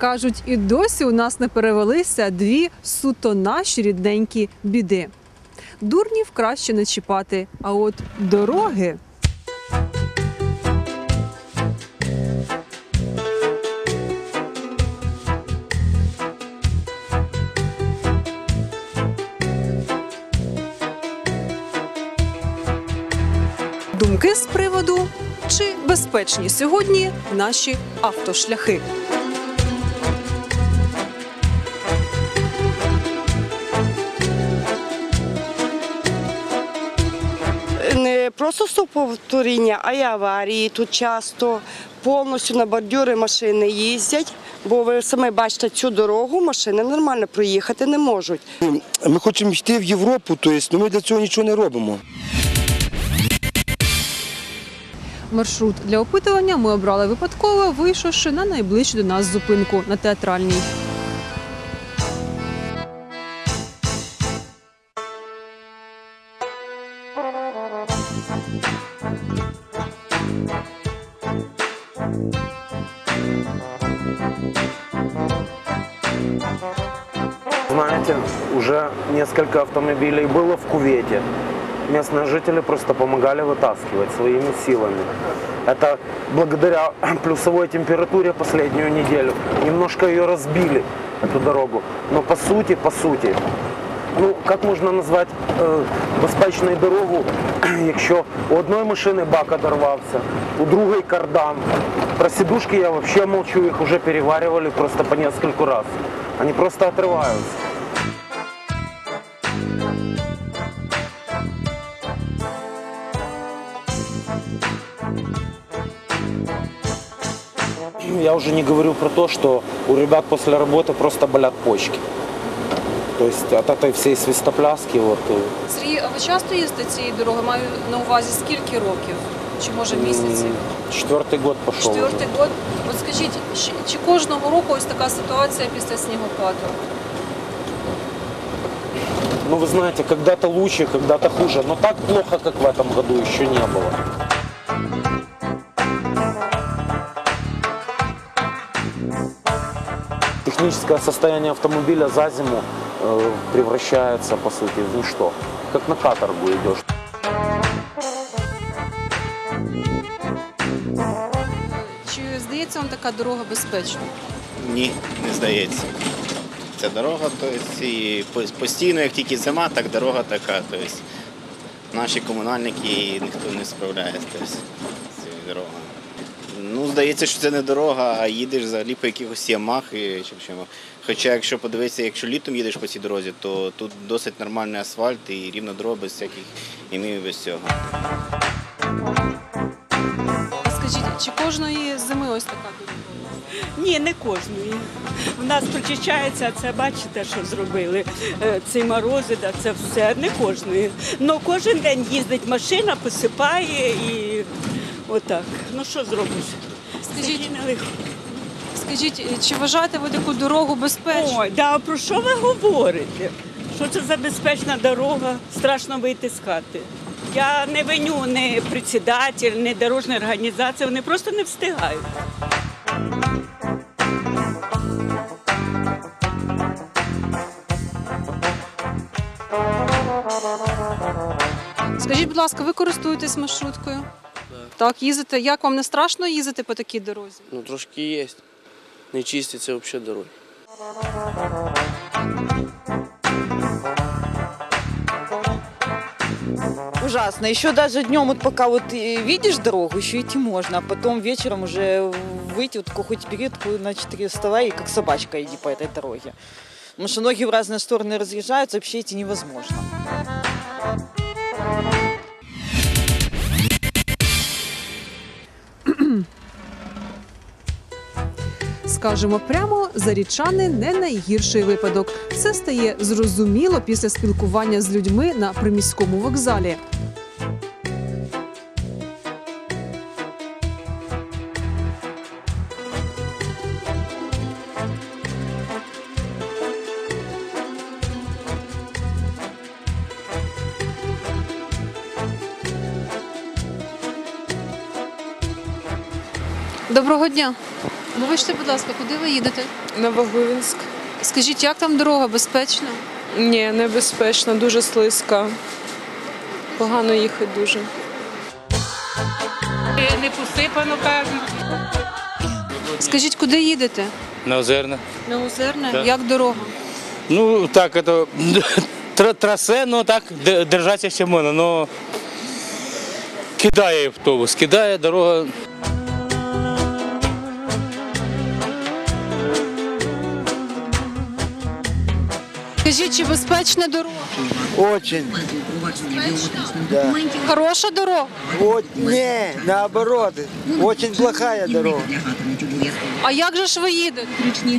Кажуть, і досі у нас не перевелися дві суто наші рідненькі біди. Дурнів краще не чіпати, а от дороги. Думки з приводу, чи безпечні сьогодні наші автошляхи. Просто стовповторіння, а й аварії тут часто. Повністю на бордюри машини їздять, бо ви самі бачите цю дорогу, машини нормально проїхати не можуть. Ми хочемо йти в Європу, тобто, ну ми для цього нічого не робимо. Маршрут для опитування ми обрали випадково, вийшовши на найближчу до нас зупинку на театральній. Знаете, уже несколько автомобилей было в кувете. Местные жители просто помогали вытаскивать своими силами. Это благодаря плюсовой температуре последнюю неделю. Немножко ее разбили, эту дорогу. Но по сути, по сути, ну, як можна назвати е, безпечною дорогу, якщо у одної машини бак оторвався, у другої кардан. Про сидушки я взагалі молчу, їх вже переварювали просто по несколько раз. Вони просто отрываются. Я уже не говорю про то, что у ребят после работы просто болят почки. То есть от этой всей свистопляски вот э, Сергій, а ви часто їздите цією дорогою? Маю на увазі скільки років? Чи може місяців? м, четвертый год пошел. уже. Четвертий год. От скажіть, чи- чи кожного року ось така ситуація після снігопаду? Ну вы знаете, когда-то лучше, когда-то хуже, но так плохо, как в этом году, еще не было. Техническое состояние автомобиля за зиму э, превращается, по сути, в ничто. Как на каторгу идешь. Чи здається вам така дорога безпечною? Ні, не здається. Ця дорога, тобто, і постійно, як тільки зима, так дорога така. Тобто, наші комунальники ніхто не справляється тобто, з цією дорогою. Ну, здається, що це не дорога, а їдеш взагалі по якихось ямах. І, чи чому. Хоча, якщо подивитися, якщо літом їдеш по цій дорозі, то тут досить нормальний асфальт і рівна дорога без всяких імів і без цього. Скажіть, чи кожної зими ось така дорога? Ні, не кожної. У нас прочищається, це бачите, що зробили. Е, Ці морози, да, це все не кожної. Ну кожен день їздить машина, посипає і отак. Ну що зробиш? Скажіть, скажіть, чи вважаєте ви таку дорогу безпечною? Ой, да, про що ви говорите? Що це за безпечна дорога? Страшно вийти з хати. Я не виню ні председатель, ні дорожня організація, вони просто не встигають. Скажіть, будь ласка, ви користуєтесь маршруткою? Так, їздите. Як вам не страшно їздити по такій дорозі? Ну, трошки є. Не чиститься взагалі дороги. Ужасно. Еще даже днем, вот пока вот э, видишь дорогу, еще идти можно, а потом вечером уже выйти, вот такой хоть вперед, хоть на 4 вставай, и как собачка иди по этой дороге. Потому что ноги в разные стороны разъезжаются, вообще идти невозможно. Скажемо прямо, зарічани не найгірший випадок. Це стає зрозуміло після спілкування з людьми на приміському вокзалі. Доброго дня. Вибачте, будь ласка, куди ви їдете? На Вагулінськ. Скажіть, як там дорога безпечна? Ні, небезпечно, дуже слизька. Погано їхати дуже. Не посипано, кажуть. Скажіть, куди їдете? На Озерне. На Озерне. Так. Як дорога? Ну, так, это тр- трасе, ну так, держатися ще можна, но кидає автобус, кидає дорога. Скажіть, чи безпечна дорога? Очень. Да. Хороша дорога? Вот, не, наоборот. Очень плохая дорога. А як же ж ви їдете?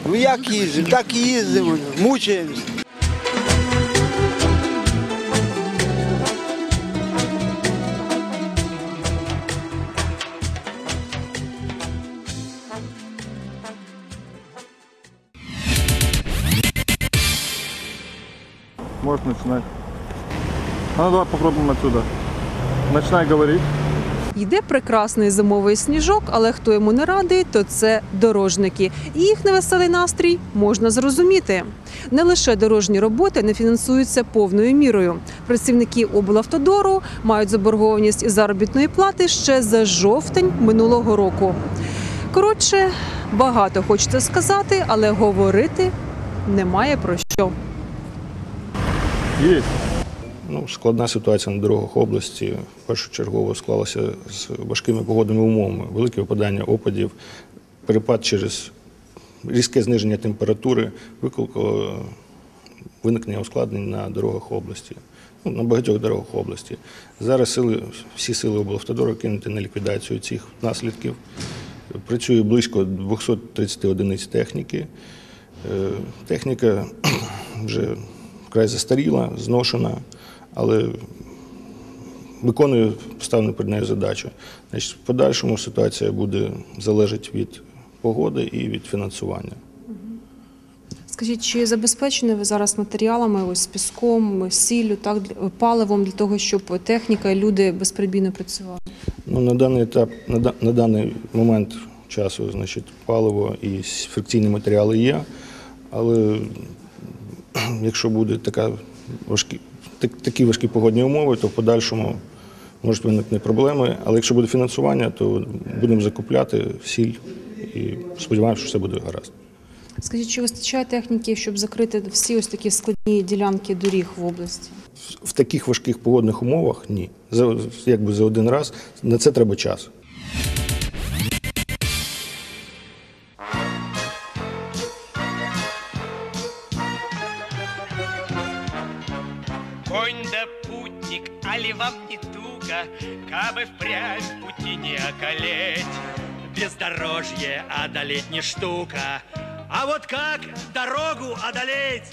Ну як їздимо, так і їздимо, мучаємося. Можешь начинать. А ну давай попробуем отсюда. Начинай говорить. Йде прекрасний зимовий сніжок, але хто йому не радий, то це дорожники. І їх невеселий настрій можна зрозуміти. Не лише дорожні роботи не фінансуються повною мірою. Працівники облавтодору мають заборгованість заробітної плати ще за жовтень минулого року. Коротше, багато хочеться сказати, але говорити немає про що. Есть. Ну, складна ситуація на дорогах області першочергово склалася з важкими погодними умовами. Велике випадання опадів, перепад через різке зниження температури викликало виникнення ускладнень на дорогах області. Ну, на багатьох дорогах області. Зараз сили, всі сили облавтодору кинуті на ліквідацію цих наслідків. Працює близько 230 одиниць техніки. Е, Техніка вже вкрай застаріла, зношена, але виконує поставлену перед нею задачу. Значить, в подальшому ситуація буде залежати від погоди і від фінансування. Скажіть, чи забезпечені ви зараз матеріалами, ось піском, сіллю, так паливом для того, щоб техніка і люди безперебійно працювали? Ну, на даний етап, на, да- на даний момент часу, значить, паливо і фрикційні матеріали є, але якщо буде така важкі, так, такі важкі погодні умови, то в подальшому можуть виникнути проблеми. Але якщо буде фінансування, то будемо закупляти сіль і сподіваємося, що все буде гаразд. Скажіть, чи вистачає техніки, щоб закрити всі ось такі складні ділянки доріг в області? В таких важких погодних умовах ні. За, якби за один раз на це треба час. Бездорожье одолеть не штука, А вот как дорогу одолеть?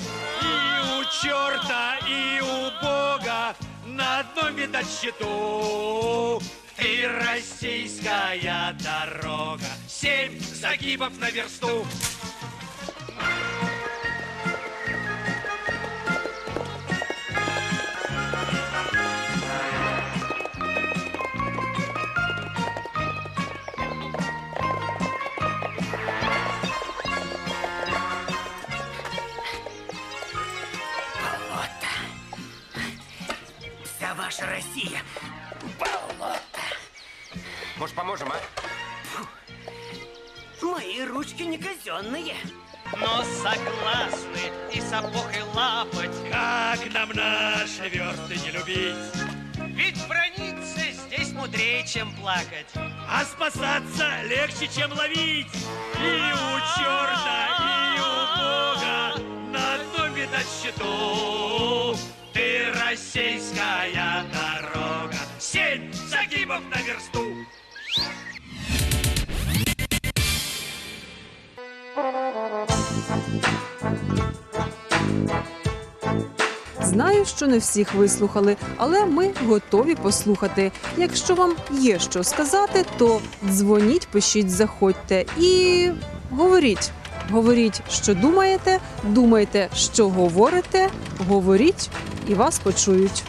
И у черта, и у Бога На одном видать счету. Ты российская дорога, Семь загибов на версту. Вся ваша Россия. Болото. Может, поможем, а? Мои ручки не казенные. Но согласны и сапог и лапоть. Как нам наши версты не любить? Ведь брониться здесь мудрее, чем плакать. А спасаться легче, чем ловить. И у черта, и у Бога на одном видать счету. Ты российская дорога. Семь загибов на версту. Знаю, що не всіх вислухали, але ми готові послухати. Якщо вам є що сказати, то дзвоніть, пишіть, заходьте і говоріть. Говоріть, що думаєте, думайте, що говорите, говоріть, і вас почують.